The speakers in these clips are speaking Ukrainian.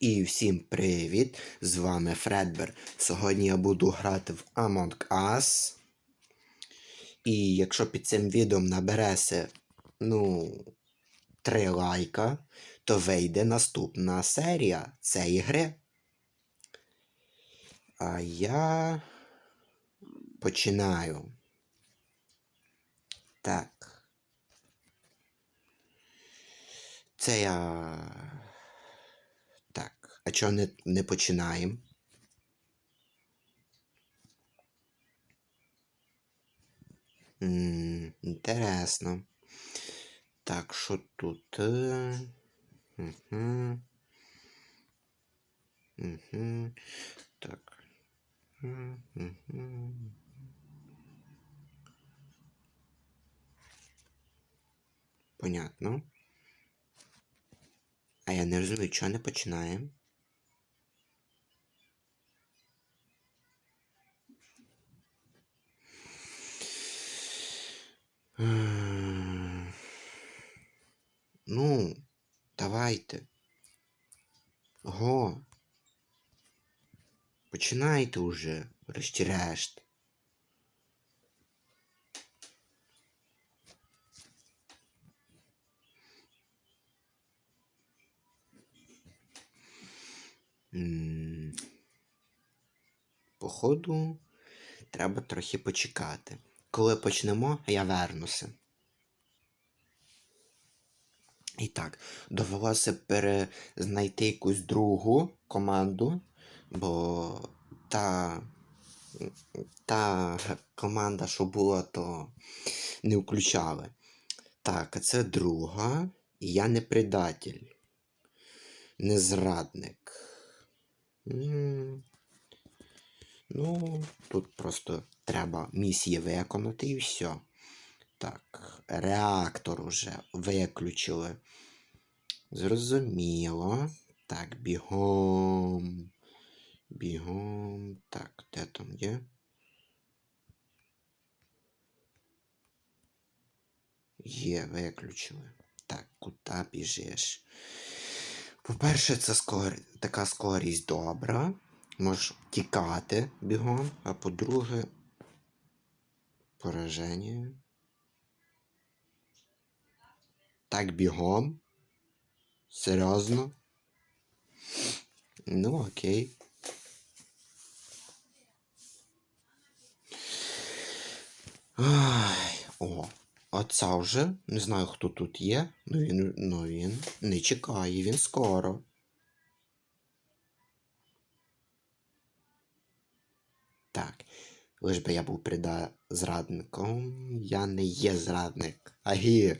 І всім привіт! З вами Фредбер. Сьогодні я буду грати в Among Us. І якщо під цим відео набереся, ну, 3 лайка, то вийде наступна серія цієї гри. А я починаю. Так. Це я. Чого не, не починаємо? Інтересно. Так, що тут? Угу. Угу. Так. Угу. Понятно. А я не розумію, чого не починаємо. Ну, давайте. Го. Починайте уже, врешті-решт. Походу, треба трохи почекати. Коли почнемо, я вернуся. І так, довелося перезнайти якусь другу команду, бо та, та команда, що була, то не включали. Так, а це друга. Я не предатель. Не зрадник. Ну, тут просто треба місії виконати і все. Так, реактор уже виключили. Зрозуміло. Так, бігом. Бігом. Так, де там є? Є, виключили. Так, куди біжиш? По-перше, це скор... така скорість добра. Можеш тікати бігом, а по-друге, пораження. Так бігом. Серйозно? Ну, окей. Ай, о, оця вже. Не знаю, хто тут є. Ну він, ну він не чекає, він скоро. Так. Лиш би я був прида зрадником. Я не є зрадник. Агі.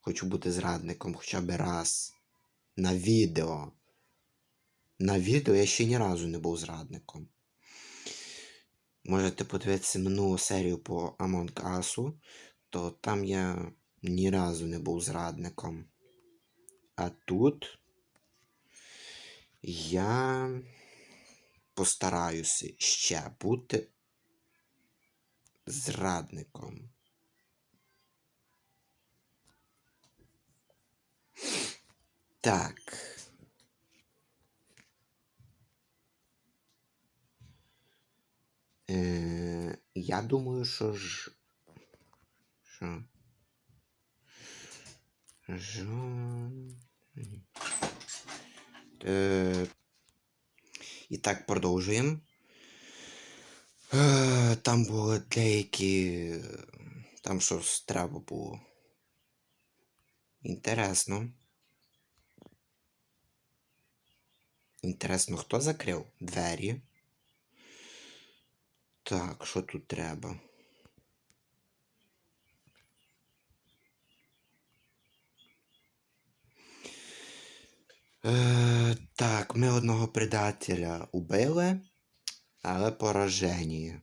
Хочу бути зрадником хоча б раз. На відео. На відео я ще ні разу не був зрадником. Можете подивитися минулу серію по Among Us, то там я ні разу не був зрадником. А тут я постараюся ще бути зрадником. Так. Е, я думаю, що ж. Що? Жо... Е, і так продовжуємо. Е, Там були деякі. Там щось треба було. Інтересно. Інтересно, хто закрив двері? Так, що тут треба? Е, так, ми одного предателя убили, але поражені.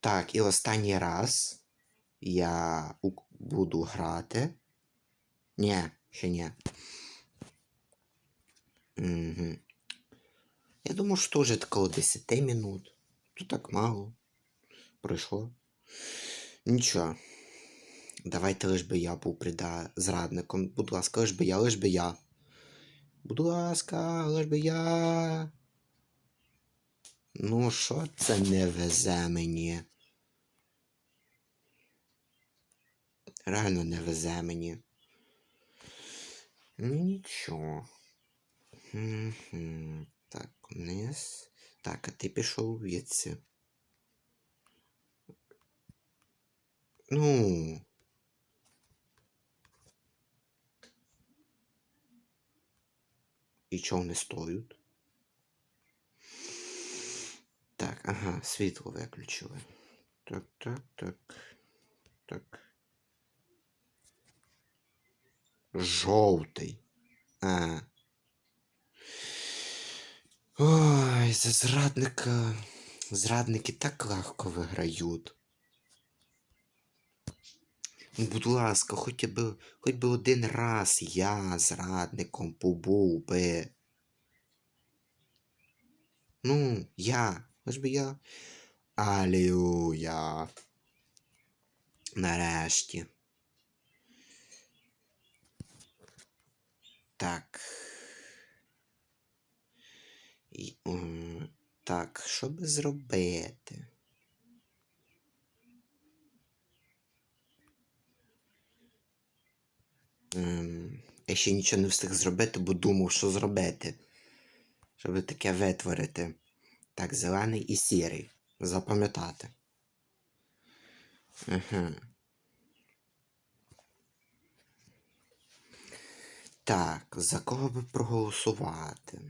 Так, і останній раз я буду грати. Ні, ще ні. Угу. Я думаю, що вже около 10 минут. Тут так мало. Пройшло. Нічого. Давайте лиш би я був прида зрадником. Будь ласка, лиш би я, лиш би я. Будь ласка, лиш би я. Ну, що це не везе мені? Реально не везе мені. Ну нічого. Так, вниз. Так, а ти пішов звідси. Ну. І чого не стоють? Так, ага, світло виключили. Так, так, так. Так. Жовтий. А. Ой, за зрадника. Зрадники так легко виграють. Ну, будь ласка, хоч би, хоч би один раз я зрадником побув би. Ну, я, хоч би я. Алілуя. Нарешті. Так. І, так, що би зробити? Я ще нічого не встиг зробити, бо думав, що зробити. Щоб таке витворити. Так, зелений і сірий. Запам'ятати. Ага. Так, за кого би проголосувати?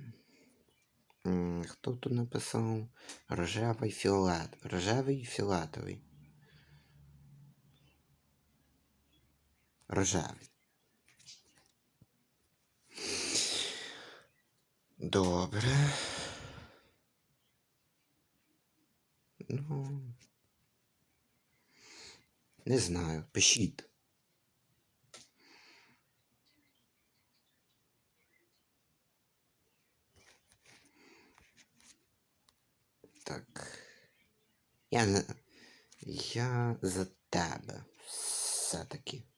Хто тут написав? Рожевий фіолет. Рожевий і фіолетовий. Рожевий. Добре. Ну. Не знаю. Пишіть. Так. Я не. Я за тебе. Все-таки.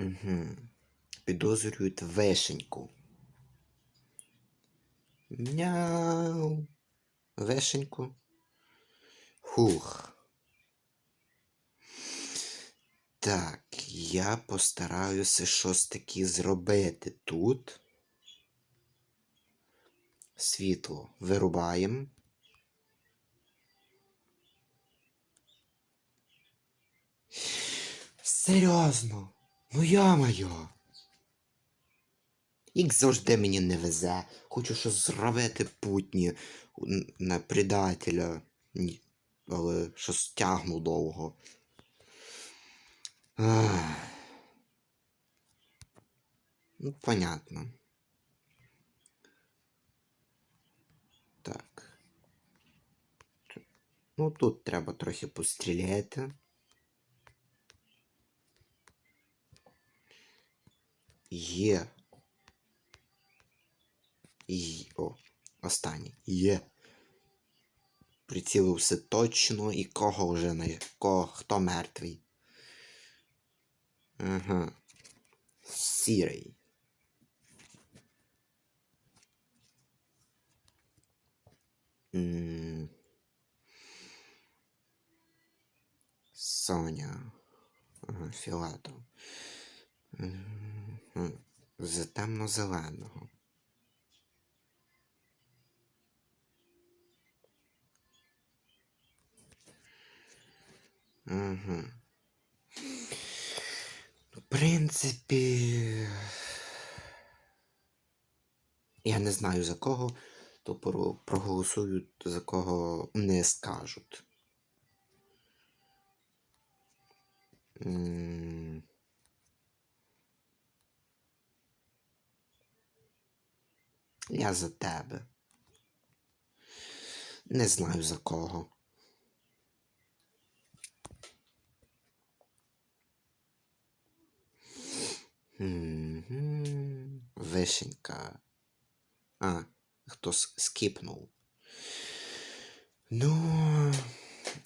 Угу. Підозрюють вишеньку. Мяу. Вишеньку. Хух. Так, я постараюся щось таке зробити тут. Світло вирубаємо. Серйозно? Ну я-моє. Як завжди мені не везе. Хочу щось зробити путні на предателя. Ні. Але щось тягну довго. Ах. Ну, понятно. Так. Ну, тут треба трохи постріляти. Є. Є. О, останній. Є. Прицілився точно і кого вже на кого хто мертвий. Ага. Сірий. М. Соня. Ага, Філатов. Мгм. З темно-зеленого. Угу. В принципі. Я не знаю за кого, то про- проголосують за кого не скажуть. М. Я за тебе. Не знаю за кого. Вишенька. А, хтось скіпнув. Ну,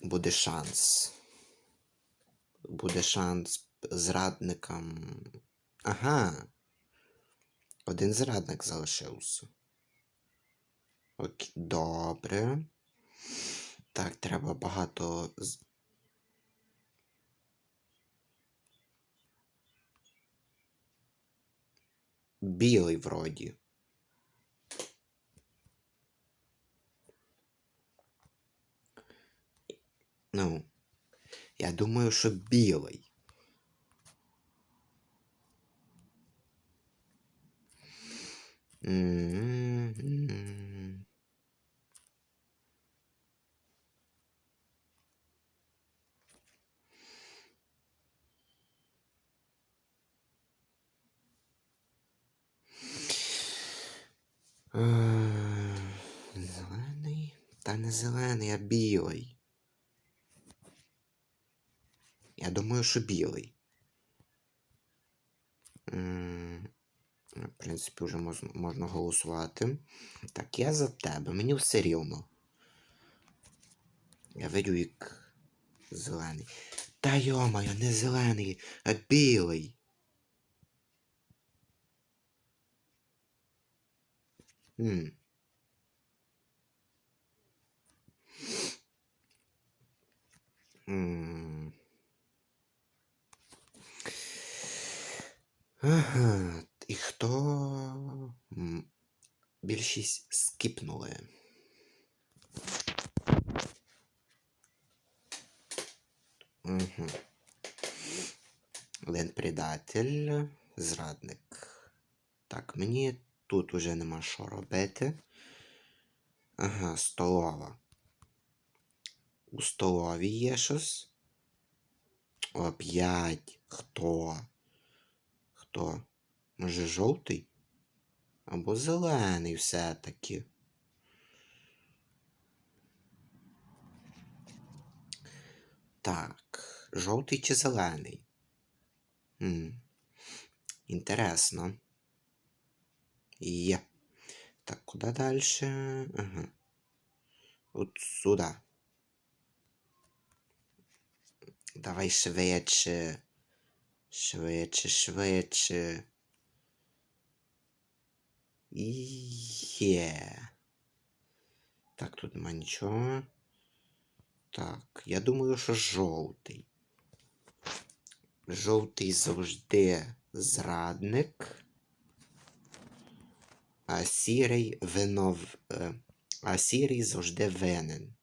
буде шанс. Буде шанс зрадникам. Ага. Один зрадник залишився. Окей, добре. Так, треба багато. Білий вроді. Ну, я думаю, що білий. Зелений? Та не зелений, а білий. Я думаю, що білий. В принципі, вже можна, можна голосувати. Так, я за тебе. Мені все рівно. Я видю як зелений. Та йомаю, не зелений, а білий. М. М. Ага. М, більшість скіпнули? Угу. Лен предатель, зрадник. Так, мені тут уже нема що робити. Ага, столова. У столовій є щось. Оп'ять. Хто? Хто? Може, жовтий? Або зелений все-таки. Так, жовтий чи зелений? М. Інтересно. Є. Так, куди далі? Ага. От сюди. Давай швидше. Швидше, швидше. І Є. Так, тут нема нічого. Так, я думаю, що жовтий. Жовтий завжди зрадник. А сірий винов. е, А сірий завжди винен.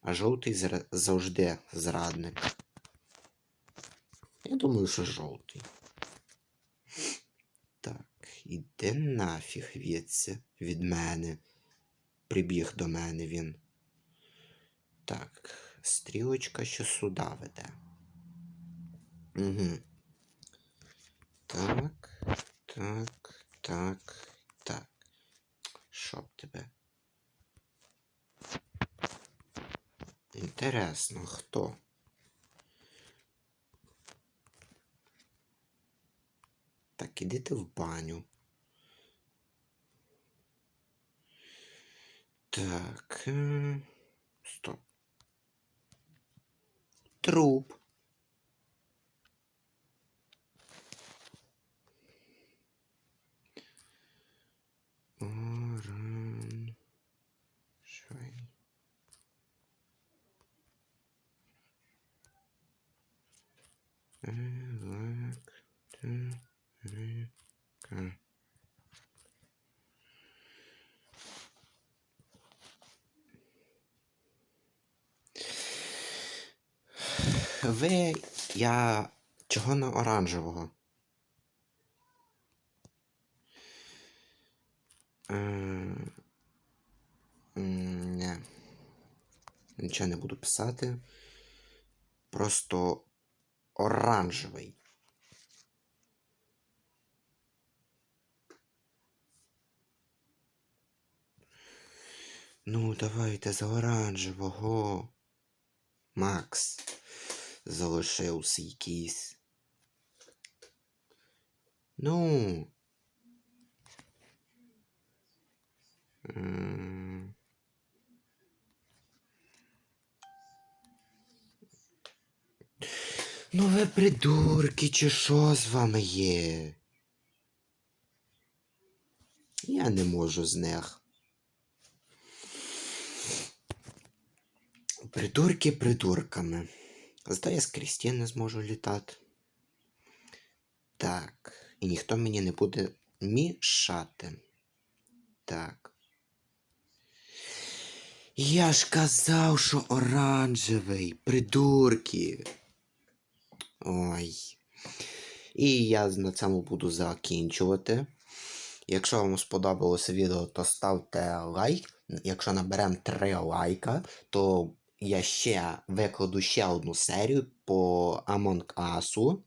А жовтий зра- завжди зрадник. Я думаю, що жовтий. Іди нафіг відси від мене. Прибіг до мене він. Так, стрілочка що сюди веде. Угу. Так, так, так, так. Щоб тебе. Інтересно, хто? Так, іди ти в баню. Так. Э, стоп. Труп. Оранжевый. Так. Э, Ви я чого на оранжевого? Е, Не. Нічого не буду писати. Просто оранжевий. Ну, давайте за оранжевого. Макс залишився якийсь. Ну. Ну ви придурки, чи що з вами є? Я не можу з них. Придурки придурками. Зато я Крістін не зможу літати. Так. І ніхто мені не буде мішати. Так. Я ж казав, що оранжевий, придурки. Ой. І я на цьому буду закінчувати. Якщо вам сподобалося відео, то ставте лайк. Якщо наберемо 3 лайка, то я ще викладу ще одну серію по Among Us.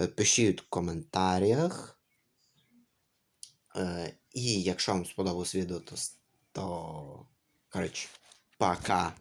Е, Пишіть в коментарях. Е, І якщо вам сподобалось відео, то, то коротше, пока.